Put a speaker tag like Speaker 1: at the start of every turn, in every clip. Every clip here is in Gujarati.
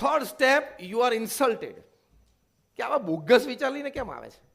Speaker 1: Third step you are insulted કે આવા બોગસ વિચાર લઈને કેમ આવે છે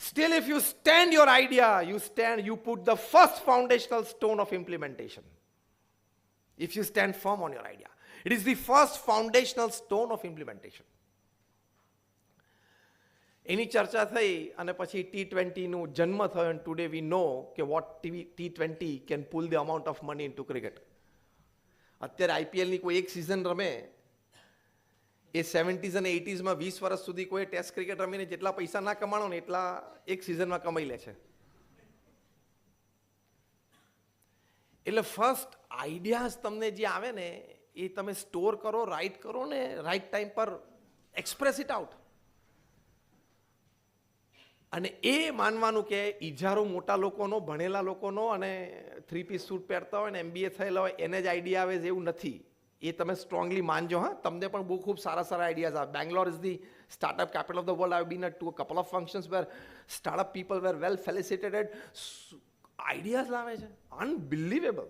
Speaker 1: Still, if you stand your idea, you stand, you put the first foundational stone of implementation. If you stand firm on your idea, it is the first foundational stone of implementation. એની ચર્ચા થઈ અને પછી ટી ટ્વેન્ટીનું જન્મ થયો અને ટુડે વી નો કે what TV T twenty can pull the amount of money into cricket અત્યારે આઈપીએલની કોઈ એક સિઝન રમે એ સેવન્ટીઝ અને એટીઝમાં વીસ વર્ષ સુધી કોઈ ટેસ્ટ ક્રિકેટ રમીને જેટલા પૈસા ના કમાણો ને એટલા એક સિઝનમાં કમાઈ લે છે. એટલે ફર્સ્ટ આઈડિયાઝ તમને જે આવે ને, એ તમે સ્ટોર કરો રાઇટ કરો ને રાઈટ ટાઈમ પર એક્સપ્રેસ ઇટ આઉટ અને એ માનવાનું કે ઇજારો મોટા લોકોનો, ભણેલા લોકોનો અને થ્રી પીસ સૂટ પહેરતા હોય ને એમબીએ થયેલા હોય, એને જ આઈડિયા આવે છે એવું નથી. એ તમે સ્ટ્રોંગલી માનજો હા. તમને પણ બહુ ખૂબ સારા સારા આઈડિયાઝ આવે. Bangalore is the startup capital of the world I been to couple of functions where startup people were well felicitated ideas લાવે છે. Unbelievable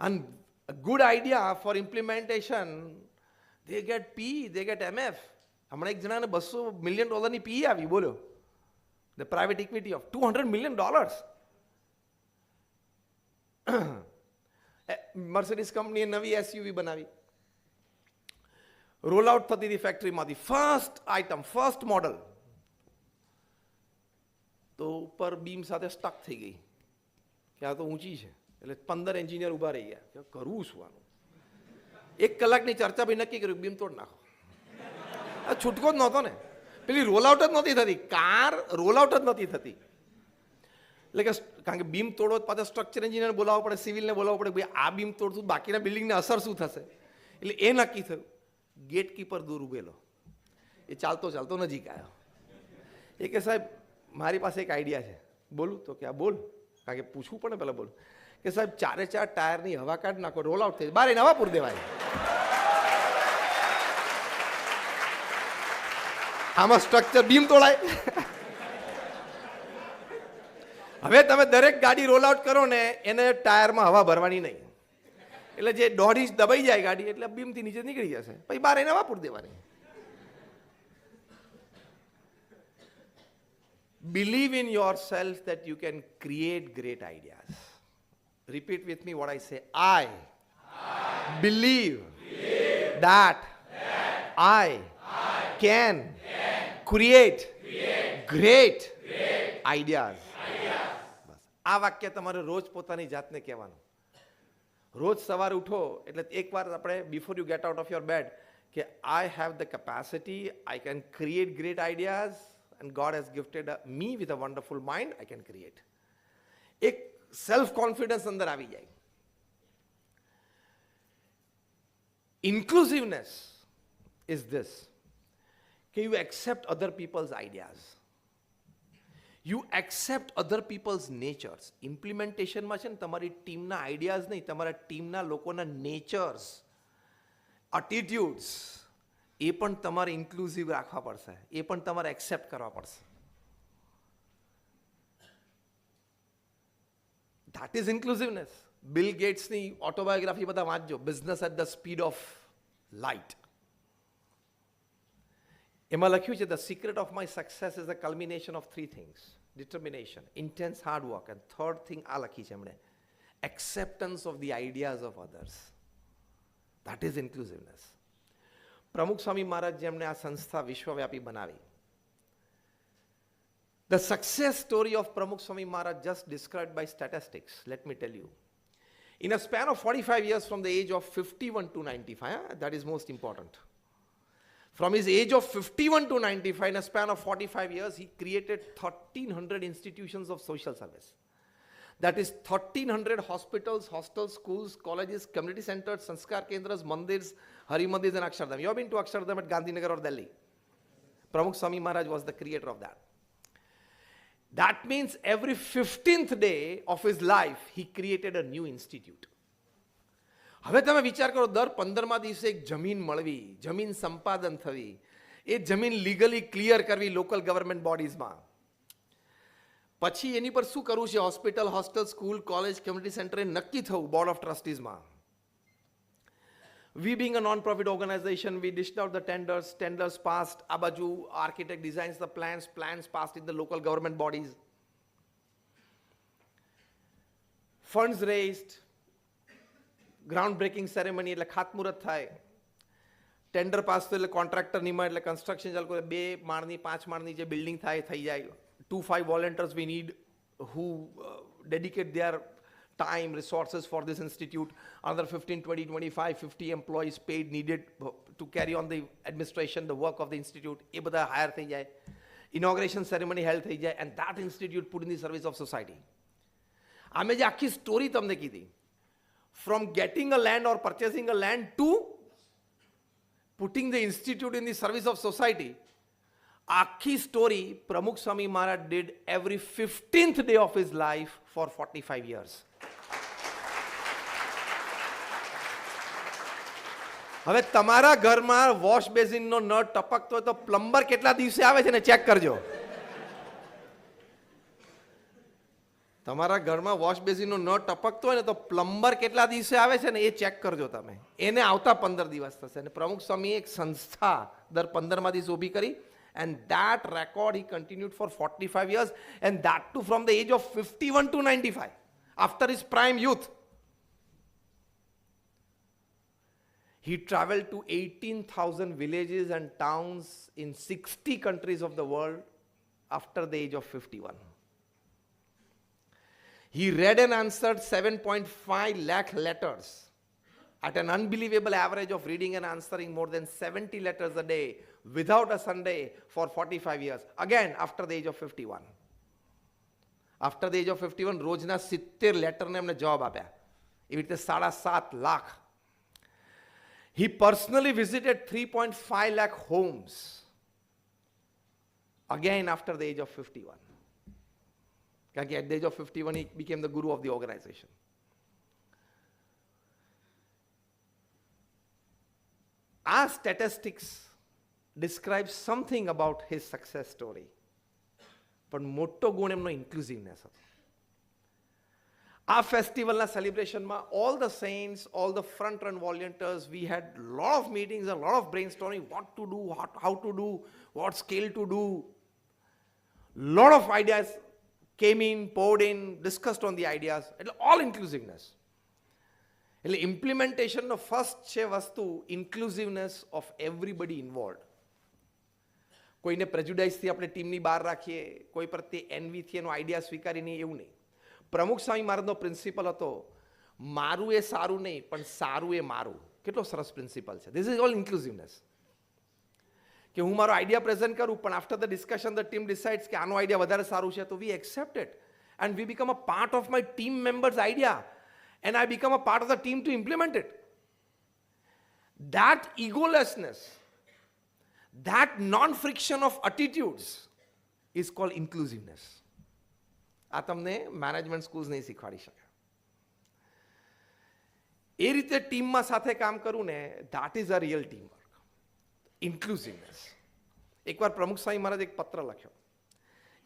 Speaker 1: And a good idea for implementation, they get દે get MF. હમણાં એક જણાને બસો મિલિયન ડોલરની પી આવી બોલો. The private equity of two hundred million dollars Mercedes કંપનીએ નવી એસયુવી બનાવી. રોલ આઉટ થતી હતી ફેક્ટરીમાંથી ફર્સ્ટ આઇટમ ફર્સ્ટ મોડલ તો ઉપર બીમ સાથે સ્ટક થઈ ગઈ. કે આ તો ઊંચી છે. એટલે પંદર એન્જિનિયર ઊભા રહી ગયા. કે કરવું શું આનું. એક કલાકની ચર્ચા ભાઈ નક્કી કર્યું બીમ તોડ નાખો. આ છૂટકો જ નહોતો ને. પેલી રોલ આઉટ જ નહોતી થતી. કાર રોલ આઉટ જ નહોતી થતી. એટલે કે કારણ કે બીમ તોડો પાછા સ્ટ્રક્ચર એન્જિનિયર બોલાવવો પડે સિવિલને બોલાવવો પડે, ભાઈ, આ બીમ તોડશું, બાકીના બિલ્ડિંગને અસર શું થશે? એટલે એ નક્કી થયું. ગેટ કીપર દૂર ઉભેલો. એ ચાલતો ચાલતો નજીક આવ્યો. એ કે, સાહેબ, મારી પાસે એક આઈડિયા છે. બોલું? તો કે આ બોલ. કારણ કે પૂછવું પડે પહેલાં બોલું. કે, સાહેબ, ચારે ચાર ટાયરની હવા કાઢ નાખો રોલ આઉટ થઈ બારે નવા પૂર દેવાય. આમાં સ્ટ્રક્ચર બીમ તોડાય. હવે તમે દરેક ગાડી રોલ આઉટ કરો ને એને ટાયરમાં હવા ભરવાની નહીં એટલે જે દોઢ દબાઈ જાય ગાડી એટલે બીમથી નીચે નીકળી જશે પછી બારે નવા પૂર દેવાની believe in yourself that you can create great ideas. Repeat with me what I say. I, believe, that, I, can, create, great, ideas. બસ આ વાક્ય તમારે રોજ પોતાની જાતને કહેવાનું. રોજ સવારે ઉઠો, એટલે એકવાર આપણે before you get out of your bed કે I have the capacity I can create great ideas and God has gifted me with a wonderful mind I can create એક સેલ્ફ કોન્ફિડન્સ અંદર આવી જાય. ઇન્ક્લુઝિવનેસ ઇઝ ધીસ કે you accept other people's ideas you accept other people's nature's ઇમ્પ્લિમેન્ટેશનમાં છે ને તમારી ટીમના આઈડિયાઝ નહીં, તમારા ટીમના લોકોના નેચર્સ અટીટ્યુડ્સ એ પણ તમારે ઇન્ક્લુઝિવ રાખવા પડશે. એ પણ તમારે એક્સેપ્ટ કરવા પડશે. ધેટ ઇઝ ઇન્ક્લુઝિવનેસ બિલ ગેટ્સની ઓટોબાયોગ્રાફી બધા વાંચજો. Business at the speed of light એમાં લખ્યું છે the secret of my success is a culmination of three things determination intense hard work and third thing આ લખી છે એમણે acceptance of the ideas of others that is inclusiveness Pramukh Swami Maharaj જેમણે આ સંસ્થા વિશ્વવ્યાપી બનાવી the success story of Pramukh Swami Maharaj just describe by statistics let me tell you In a span of 45 years from the age of 51 to 95, huh, that is most important. From his age of 51 to 95, in a span of 45 years, he created 1300 institutions of social service. That is 1300 hospitals, hostels, schools, colleges, community centers, sanskar kendras, mandirs, Hari Mandirs and Akshardham. You have been to Akshardham at Gandhinagar or Delhi. Pramukh Swami Maharaj was the creator of that. That means every 15th day of his life, he created a new institute. હવે તમે વિચાર કરો દર પંદરમા દિવસે એક જમીન મળવી જમીન સંપાદન થવી એ જમીન લીગલી ક્લિયર કરવી લોકલ ગવર્મેન્ટ બોડીઝમાં પછી એની પર શું કરવું છે hospital hostel school college community સેન્ટરે નક્કી થવું બોર્ડ ઓફ ટ્રસ્ટીઝમાં We being a non-profit organization, we dished out the tenders, tenders passed, આ બાજુ architect designs the plans, plans passed in the local government bodies. Funds raised, ground breaking ceremony એટલે ખાતમુહૂર્ત થાય ટેન્ડર પાસ થયું એટલે કોન્ટ્રાક્ટર નિમા એટલે કન્સ્ટ્રક્શન ચાલુ કરે બે માળની પાંચ માળની જે બિલ્ડિંગ થાય થઈ જાય two five volunteers we need who dedicate their time resources for this institute another 15 20 25 50 employees paid needed to carry on the administration the work of the institute એ બધા હાયર થઈ જાય ઇનોગ્રેશન સેરેમની હેલ્ડ થઈ જાય and that institute put in the service of society આમે જે આખી સ્ટોરી તમને કીધી from getting a land or purchasing a land to putting the institute in the service of society આખી story Pramukh Swami Maharaj did every 15th day of his life for 45 years હવે તમારા ઘરમાં વોશ બેસિનનો નળ ટપકતો હોય તો પ્લમ્બર કેટલા દિવસે આવે છે ને ચેક કરજો તમારા ઘરમાં વોશ બેસિનનો નળ ટપકતો હોય ને તો પ્લમ્બર કેટલા દિવસે આવે છે ને એ ચેક કરજો તમે એને આવતા પંદર દિવસ થશે અને પ્રમુખ સ્વામીએ એક સંસ્થા દર પંદરમાં દિવસ ઊભી કરી and that record he continued for 45 years and that too from the age of 51 to 95 after his prime youth he traveled to 18000 villages and towns in 60 countries of the world after the age of 51 He read and answered 7.5 lakh letters at an unbelievable average of reading and answering more than 70 letters a day without a Sunday for 45 years. Again, after the age of 51. after the age of 51, one રોજના સિત્તેર લેટરને એમને જવાબ It is એવી રીતે lakh. He personally visited 3.5 lakh homes. Again, after the age of 51. કે at the age of 51, he became the guru of the organization. આ statistics describes something about his success story. પણ મોટો ગુણ એમનો ઇન્ક્લુઝિવનેસ હતો આ ફેસ્ટિવલના સેલિબ્રેશનમાં all the saints all the front run volunteers we had lot of meetings lot of brainstorming what to do how to do what scale to do lot of ideas came in, poured in, discussed on the ideas. એટલે all inclusiveness. એટલે ઇમ્પ્લિમેન્ટેશનનો ફર્સ્ટ છે વસ્તુ ઇન્ક્લુઝિવનેસ ઓફ એવરીબડી ઇન્વોલ્વ કોઈને પ્રેજ્યુડાઇઝથી આપણે ટીમની બહાર રાખીએ કોઈ પ્રત્યે એનવીથી એનો આઈડિયા સ્વીકારી નહીં એવું નહીં. પ્રમુખ સ્વામી મહારાજનો પ્રિન્સિપલ હતો મારું એ સારું નહીં પણ સારું એ મારું. કેટલો સરસ પ્રિન્સિપલ છે. ધીસ ઇઝ ઓલ ઇન્ક્લુઝિવનેસ કે હું મારો આઈડિયા પ્રેઝન્ટ કરું પણ after the discussion the team decides કે આનો આઈડિયા વધારે સારું છે તો we accept it and we become a part of my team members idea and I become a part of the team to implement it that egolessness, that non friction of attitudes is called inclusiveness. આ તમને મેનેજમેન્ટ સ્કૂલ્સ નહીં શીખવાડી શકે એ રીતે ટીમમાં સાથે કામ કરવું ને that is a real teamwork. Inclusiveness એકવાર પ્રમુખ સ્વામી મહારાજ એક પત્ર લખ્યો.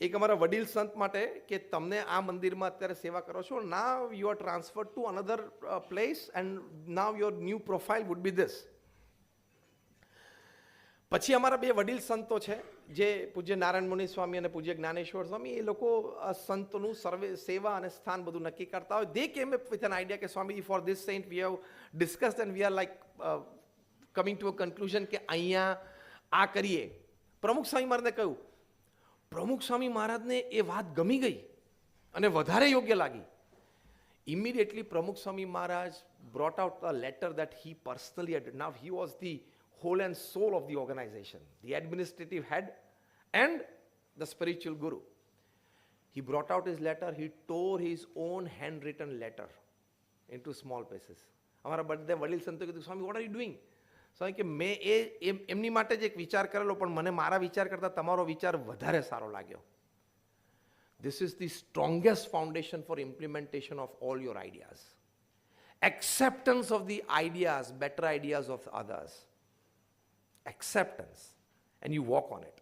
Speaker 1: એક અમારા વડીલ સંત માટે કે તમને આ મંદિરમાં અત્યારે સેવા કરો છો now you are transfer to another place and now your new profile would be this પછી અમારા બે વડીલ સંતો છે, જે પૂજ્ય નારાયણ મુનિ સ્વામી અને પૂજ્ય જ્ઞાનેશ્વર સ્વામી, એ લોકો સંતોનું સર્વે, સેવા અને સ્થાન બધું નક્કી કરતા હોય. They came with an idea કે Swami for this saint we have discuss and we are like coming to a conclusion કે અહીંયા આ કરીએ પ્રમુખ સ્વામી મહારાજને કહ્યું પ્રમુખ સ્વામી મહારાજને એ વાત ગમી ગઈ અને વધારે યોગ્ય લાગી immediately Pramukh Swami Maharaj brought out a letter that he personally had now he was the whole and soul of the organization the administrative head and the spiritual guru he brought out his letter he tore his own handwritten letter into small pieces અમારા બધા વડીલ સંતો કીધું Swami what are you doing Swami કે મેં એ એમ- એમની માટે જ એક વિચાર કરેલો પણ મને મારા વિચાર કરતાં તમારો વિચાર વધારે સારો લાગ્યો This is the strongest foundation for implementation of all your ideas. Acceptance of the ideas, better ideas of others. Acceptance. And you walk on it.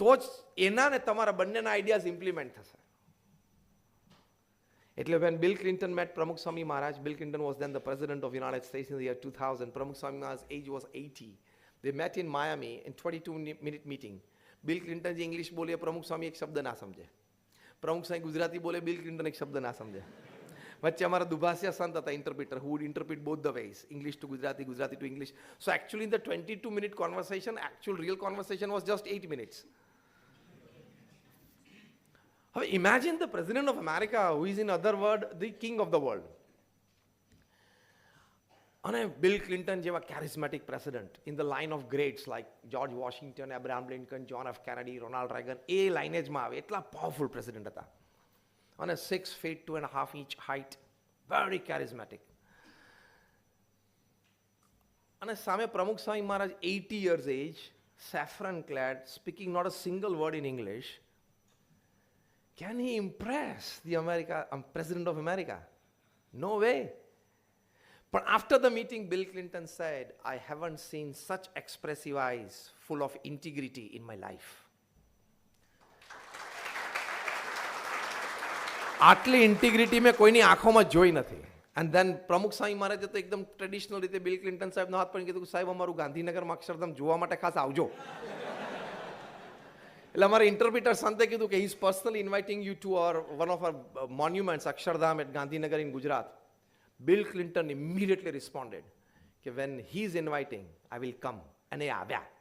Speaker 1: તો જ એના ને તમારા બંનેના આઈડિયાઝ ઇમ્પ્લિમેન્ટ થશે એટલે when Bill Clinton met Pramukh Swami Maharaj, Bill Clinton was then the president of United States in the year 2000. Pramukh Swami Maharaj's age was 80. They met in Miami in 22 ni- minute meeting. Bill Clinton જે ઇંગ્લિશ બોલે પ્રમુખ સ્વામી એક શબ્દ ના સમજે પ્રમુખ સ્વામી ગુજરાતી બોલે બિલ ક્લિન્ટન એક શબ્દ ના સમજે વચ્ચે અમારા દુભાષિયા સંત હતા interpreter who would interpret both the ways English to Gujarati Gujarati to English so actually in the twenty two minute conversation actual real conversation was just eight minutes હવે imagine the president of America who is in other word the king of the world અને બિલ ક્લિન્ટન જેવા charismatic president in the line of greats like George Washington Abraham Lincoln John F Kennedy Ronald Reagan એ લાઇનેજમાં આવે, એટલા પાવરફુલ પ્રેસિડેન્ટ હતા. અને six feet two and half inch height very charismatic અને સામે Pramukh Swami Maharaj eighty years age saffron clad speaking not a single word in English can impress impress the America President of America no way But after the meeting, Bill Clinton said, I haven't seen such expressive eyes full of integrity in my life. આટલી ઇન્ટિગ્રિટી મેં કોઈની આંખોમાં જોઈ નથી. એન્ડ ધેન પ્રમુખ સ્વામી મહારાજે તો એકદમ ટ્રેડિશનલ રીતે બિલ ક્લિન્ટન સાહેબનો હાથ પણ કીધું સાહેબ અમારું ગાંધીનગરમાં અક્ષરધામ જોવા માટે ખાસ આવજો. એટલે અમારા ઇન્ટરપ્રિટર સંતે કીધું કે is personally inviting you to our one of our monuments Akshardham at Gandhinagar in Gujarat Bill Clinton immediately responded કે when he is inviting I will come અને એ આવ્યા